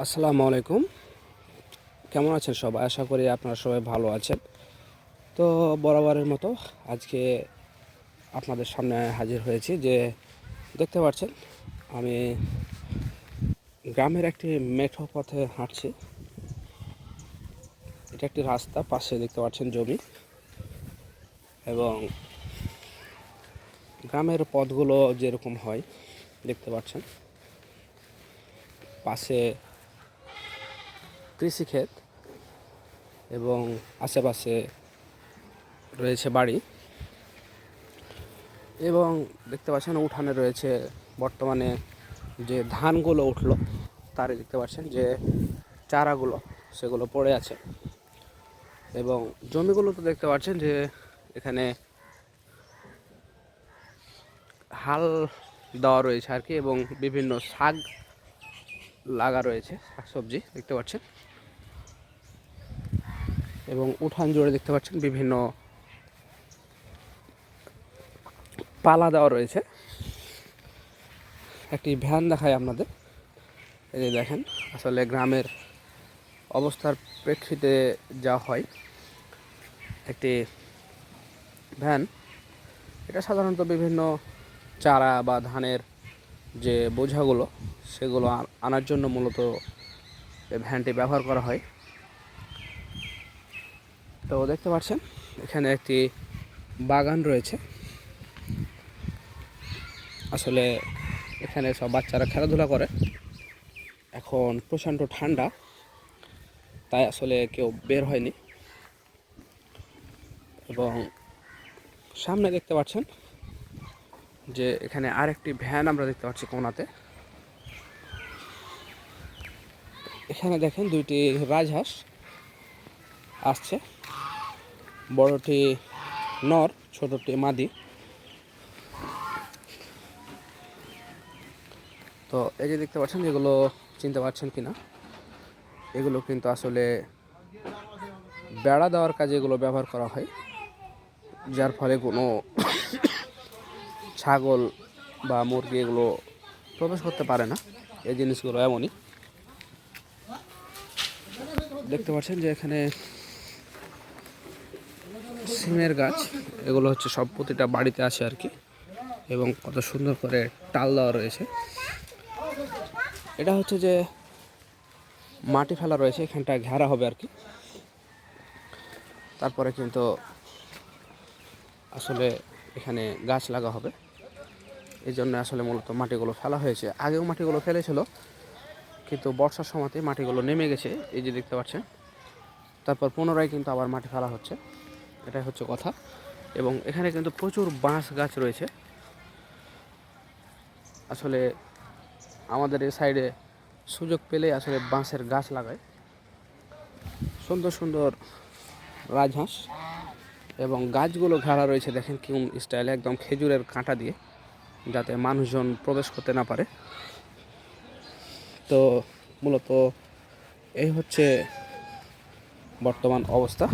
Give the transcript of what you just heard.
আসসালামু আলাইকুম। কেমন আছেন সবাই? আশা করি আপনারা সবাই ভালো আছেন। তো বরাবরের মতো আজকে আপনাদের সামনে হাজির হয়েছি যে দেখতে পাচ্ছেন, আমি গ্রামের একটি মেঠো পথে হাঁটছি। এটা একটি রাস্তা, পাশে দেখতে পাচ্ছেন জমি। এবং গ্রামের পথগুলো যেরকম হয়, দেখতে পাচ্ছেন। পাশে কৃষিক্ষেত এবং আশেপাশে রয়েছে বাড়ি এবং দেখতে পাচ্ছেন উঠানে রয়েছে বর্তমানে যে ধানগুলো উঠল তারে দেখতে পাচ্ছেন যে চারাগুলো সেগুলো পড়ে আছে এবং জমিগুলো তো দেখতে পাচ্ছেন যে এখানে হাল দেওয়া রয়েছে আর কি এবং বিভিন্ন শাক লাগা রয়েছে, শাকসবজি দেখতে পাচ্ছেন। এবং উঠান জুড়ে দেখতে পাচ্ছেন বিভিন্ন পালা দেওয়া রয়েছে। একটি ভ্যান দেখায় আপনাদের। এই দেখেন, আসলে গ্রামের অবস্থার প্রেক্ষিতে যা হয়, একটি ভ্যান, এটা সাধারণত বিভিন্ন চারা বা ধানের যে বোঝাগুলো, সেগুলো আনার জন্য মূলত ভ্যানটি ব্যবহার করা হয়। তো দেখতে পাচ্ছেন, এখানে একটি বাগান রয়েছে। আসলে এখানে সব বাচ্চারা খেলাধুলা করে। এখন প্রচণ্ড ঠান্ডা, তাই আসলে কেউ বের হয়নি। এবং সামনে দেখতে পাচ্ছেন যে এখানে আরেকটি ভ্যান আমরা দেখতে পাচ্ছি কোনাতে। এখানে দেখেন দুইটি রাজহাঁস। আসছে। বড়টি নর, ছোটটি মাদি। তো এই যে দেখতে পাচ্ছেন যেগুলো চিনতে পারছেন কিনা? এগুলো কিন্তু আসলে বেড়া দেওয়ার কাজে এগুলো ব্যবহার করা হয়, যার ফলে কোনো ছাগল বা মুরগি এগুলো প্রবেশ করতে পারে না। এই জিনিসগুলো এমনই। দেখতে পাচ্ছেন যে এখানে সিমের গাছ, এগুলো হচ্ছে সব প্রতিটা বাড়িতে আছে আর কি। এবং কত সুন্দর করে টাল দেওয়া রয়েছে। এটা হচ্ছে যে মাটি ফেলা রয়েছে এখানটা ঘেরা হবে আর কি। তারপরে কিন্তু আসলে এখানে গাছ লাগা হবে। এই জন্য আসলে মূলত মাটিগুলো ফেলা হয়েছে। আগেও মাটিগুলো ফেলেছিল, কিন্তু বর্ষার সময়তে মাটিগুলো নেমে গেছে, এই যে দেখতে পাচ্ছেন। তারপর পুনরায় কিন্তু আবার মাটি ফেলা হচ্ছে। এটাই হচ্ছে কথা। এবং এখানে কিন্তু প্রচুর বাঁশ গাছ রয়েছে। আসলে আমাদের এই সাইডে সুযোগ পেলে আসলে বাঁশের গাছ লাগায়। সুন্দর সুন্দর রাজহাঁস এবং গাছগুলো ঘেরা রয়েছে, দেখেন কেমন স্টাইলে একদম খেজুরের কাঁটা দিয়ে, যাতে মানুষজন প্রবেশ করতে না পারে। তো মূলত এই হচ্ছে বর্তমান অবস্থা।